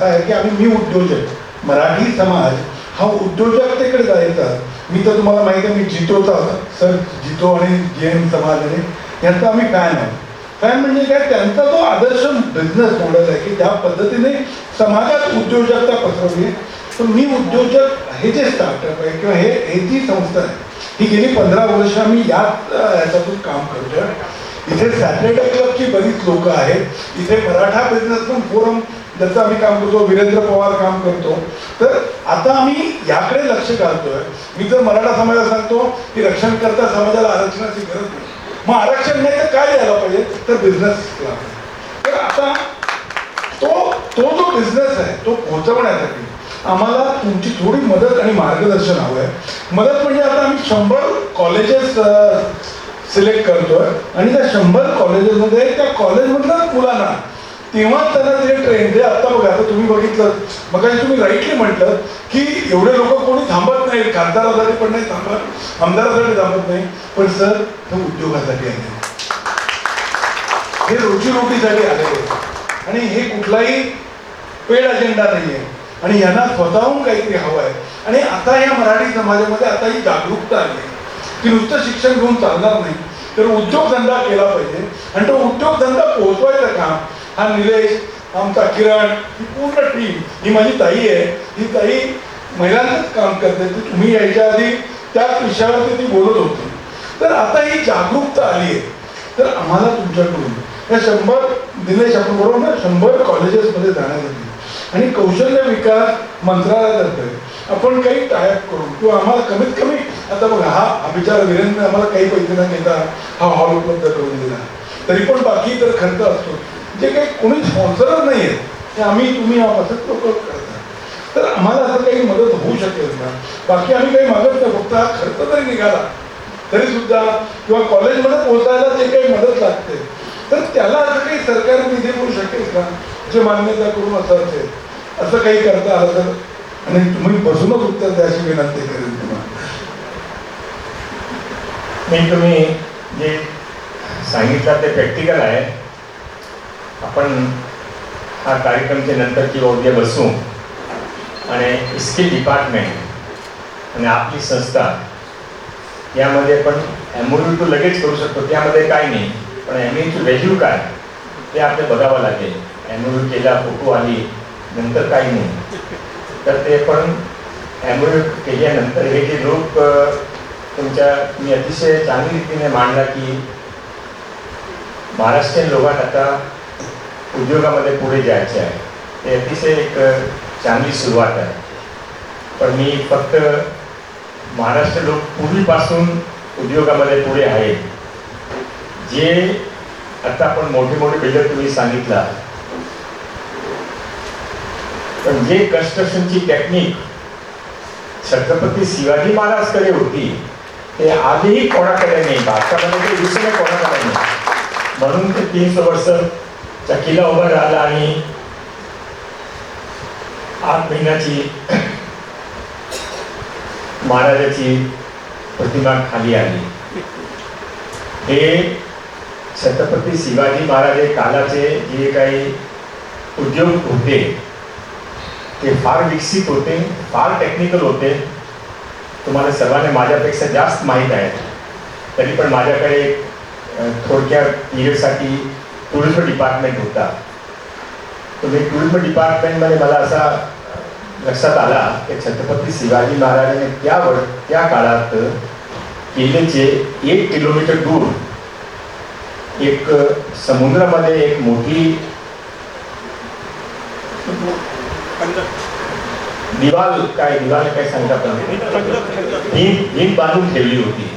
असा आहे की आम्ही मी उद्योजक. मराठी समाज हा उद्योजकतेकडे जायचा. मी तर तुम्हाला माहिती आहे मी जितोचा सर जितो आणि जे एम समाज आणि यांचा आम्ही फॅन आहे. फॅन म्हणजे काय? त्यांचा तो आदर्श बिझनेस मॉडेल आहे की ज्या पद्धतीने समाजात उद्योजकता पसरवली आहे. तर मी उद्योजक हे जे स्टार्टअप आहे किंवा हे जी संस्था आहे ही गेली पंधरा वर्ष आम्ही याच याच्यातून काम करतोय. इथे सॅटर्डे क्लबची बरीच लोक आहेत. इथे मराठा बिझनेसमॅन फोरम ज्याचं आम्ही काम करतो वीरेंद्र पवार काम करतो. तर आता आम्ही याकडे लक्ष घालतोय. मी जर मराठा समाजाला सांगतो की रक्षण करता समाजाला आरक्षणाची गरज नाही. मग आरक्षण नाही तर काय द्यायला पाहिजे? तर बिझनेस तर आता तो तो जो बिझनेस आहे तो पोहोचवण्यासाठी आम्हाला तुमची थोडी मदत आणि मार्गदर्शन हवं आहे मदत म्हणजे आता आम्ही शंभर कॉलेजेस सिलेक्ट करतोय. आणि त्या शंभर कॉलेजेसमध्ये त्या कॉलेजमधल्या मुलांना तेव्हा त्यांना ते ट्रेन जे आता बघा आता तुम्ही बघितलं मग तुम्ही राईटली म्हटलं की एवढे लोक कोणी थांबत नाही खासदारासाठी पण नाही थांबत आमदारासाठी थांबत नाही. पण सर हे उद्योगासाठी आले. हे रोजीरोटीसाठी आले. आणि हे कुठलाही पेड अजेंडा नाही आहे आणि यांना स्वतःहून काहीतरी हवं आहे आणि आता या मराठी समाजामध्ये आता ही जागरूकता आली आहे. की नुसतं शिक्षण घेऊन चालणार नाही. तर उद्योगधंदा केला पाहिजे. आणि तो उद्योगधंदा पोहोचवायचं काम हा निलेश आमचा किरण ही पूर्ण टीम ही माझी ताई आहे. ही ताई महिलांचंच काम करते. ती तुम्ही यायच्या आधी त्याच विषयावरती ती बोलत होती. तर आता ही जागरूकता आली आहे. तर आम्हाला तुमच्याकडून या शंभर निलेश आपण बरोबर ना शंभर कॉलेजेसमध्ये जाण्यासाठी. आणि कौशल्य विकास मंत्रालयातर्फे आपण काही टायप करू. किंवा आम्हाला कमीत कमी आता बघा हा अभिचार वीरेंद्र आम्हाला काही पैसे न घेता हा हॉल उपलब्ध करून दिला. तरी पण बाकी इतर खर्च असतो. जे काही कोणी स्पॉन्सर नाही आहेत ते आम्ही तुम्ही असंच लोक करता. तर आम्हाला असं काही मदत होऊ शकेल का? बाकी आम्ही काही मागत नाही फक्त हा खर्च तरी निघाला. तरी सुद्धा किंवा कॉलेजमध्ये पोहोचायला जे काही मदत लागते तर त्याला असं काही सरकार निधी मिळू शकेल का? जे मान्यता करून असं असेल. असं काही करता आलं तर? आणि तुम्ही बसूनच उत्तर द्या अशी विनंती करेन तुम्हाला. मी तुम्ही जे सांगितलं ते प्रॅक्टिकल आहे. आपण हा कार्यक्रमच्या नंतर किंवा उद्या बसू आणि स्किल डिपार्टमेंट आणि आपली संस्था यामध्ये पण एम टू लगेच करू शकतो. त्यामध्ये काय नाही. पण एम एची व्हॅल्यू काय ते आपल्याला बघावं लागेल. एम केला फोटो आली नंतर काही नाही. तर ते पण ॲम्ब्रॉइड केल्यानंतर हे जे लोक तुमच्या तुम्ही अतिशय चांगली रीतीने मांडला की महाराष्ट्रीयन लोकांना आता उद्योगामध्ये पुढे जायचे आहे. ते अतिशय एक चांगली सुरुवात आहे. पण मी फक्त महाराष्ट्र लोक पूर्वीपासून उद्योगामध्ये पुढे आहेत. जे आता आपण मोठे मोठे बिल्डर तुम्ही सांगितला पण जे कन्स्ट्रक्शनची टेक्निक छत्रपती शिवाजी महाराजकडे होती ते आजही कोणाकडे नाही? भारतामध्ये ते दुसऱ्या कोणाकडे नाही? म्हणून ते तीनशे वर्ष किल्ला उभं राहिला आणि आठ महिन्याची महाराजाची प्रतिमा खाली आली. हे छत्रपती शिवाजी महाराज हे कालाचे जे काही उद्योग होते ते फार विकसित होते फार टेक्निकल होते. तुम्हाला सर्वांना माझ्यापेक्षा जास्त माहीत आहे. तरी पण माझ्याकडे थोडक्या पिरियडसाठी टुरिझम डिपार्टमेंट होता. तुम्ही टुरिझम डिपार्टमेंटमध्ये मला असा लक्षात आला की छत्रपती शिवाजी महाराजांनी त्या वर त्या काळात किल्ल्याचे एक किलोमीटर दूर एक समुद्रामध्ये एक मोठी दिवाल काय दिवाल काय सांगतात भिंत भिंत बांधून ठेवली होती.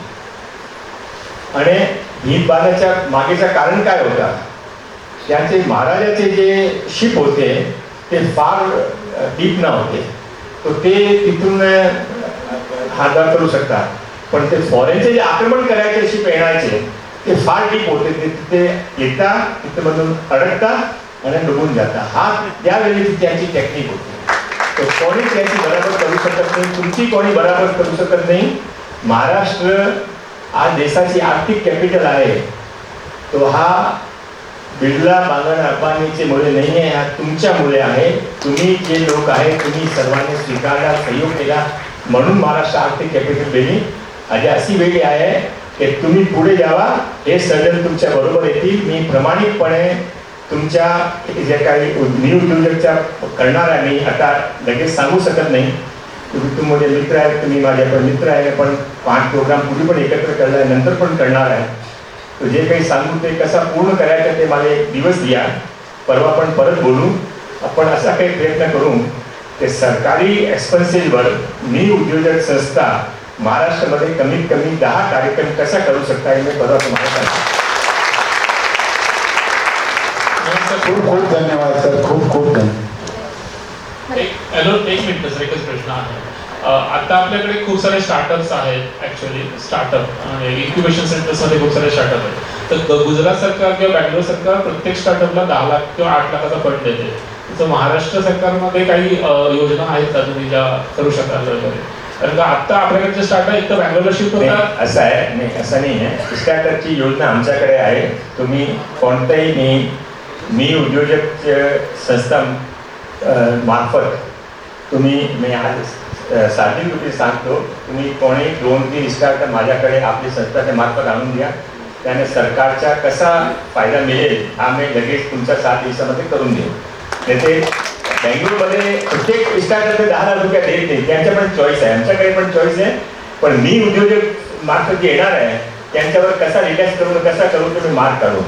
आणि भिंत बांधण्याच्या मागेचं कारण काय होता? त्यांचे महाराजाचे जे शिप होते ते फार डीप न होते. तर ते तिथून हातभार करू शकतात पण ते फॉरेनचे जे आक्रमण करायचे शिप येण्याचे ते फार डीप होते. ते तिथे येतात तिथे मधून अडकतात आणि डुबून जाता हा त्यावेळी त्यांची टेक्निक होती. तर कोणी त्याची बराबर करू शकत नाही. तुमची कोणी बराबर करू शकत नाही. महाराष्ट्र आज देशाची आर्थिक कॅपिटल आहे. तो हा बिर्ला बांगण अंबानीचे मुळे नाही आहे हा तुमच्यामुळे आहे. तुम्ही जे लोक आहे तुम्ही सर्वांनी स्वीकारला सहयोग केला. म्हणून महाराष्ट्र आर्थिक कॅपिटल देणे आणि अशी वेळ आहे की तुम्ही पुढे जावा. हे सगळे तुमच्या बरोबर येतील. मी प्रामाणिकपणे तुमच्या जे काही न्यू उद्योजकच्या करणार आहे मी आता लगेच सांगू शकत नाही. तुम्ही तुमचे मित्र आहेत तुम्ही माझे पण मित्र आहे पण पाच प्रोग्राम पूर्वी पण एकत्र करणार आहे नंतर पण करणार आहे. तो जे काही सांगू ते कसा पूर्ण करायचं ते मला एक दिवस द्या. परवा पण परत बोलू. आपण असा काही प्रयत्न करू. ते सरकारी एक्सपेन्सेसवर मी उद्योजक संस्था महाराष्ट्रामध्ये कमीत कमी दहा कार्यक्रम कसा करू शकता हे मी परवा तुम्हाला सांगतो. खूप खूप धन्यवाद सर. खूप खूप धन्यवाद. एक हॅलो एक मिनिट सर एकच प्रश्न आहे. आता आपल्याकडे खूप सारे स्टार्टअप्स आहेत ऍक्च्युअली स्टार्टअप इन्क्युबेशन सेंटर्समध्ये खूप सारे स्टार्टअप आहेत. तर गुजरात सरकार किंवा बँगलोर सरकार प्रत्येक स्टार्टअपला दहा लाख किंवा आठ लाखाचा फंड देते. तसं महाराष्ट्र सरकारमध्ये काही योजना आहेत का तुम्ही ज्या करू शकाल वगैरे. कारण का आता आपल्याकडे जे स्टार्टअप एक तर बँगलोरला शिफ्ट होतात. असं आहे. नाही असं नाही आहे. स्टार्टअपची योजना आमच्याकडे आहे. तुम्ही कोणत्याही मी उद्योजक संस्था मार्फत तुम्ही मी आज साधी रुपये सांगतो तुम्ही कोणी दोन तीन स्टार्टअप माझ्याकडे आपली संस्थाच्या मार्फत आणून द्या. त्याने सरकारचा कसा फायदा मिळेल हा मी लगेच तुमच्या सात दिवसामध्ये करून देऊ त्याचे ते बेंगळूरमध्ये प्रत्येक ते दहा लाख देत नाही त्यांच्या पण चॉईस आहे. आमच्याकडे पण चॉईस आहे. पण मी उद्योजक मार्फत जे येणार आहे त्यांच्यावर कसा रिलॅक्स करून कसा करून तुम्ही मार्क काढू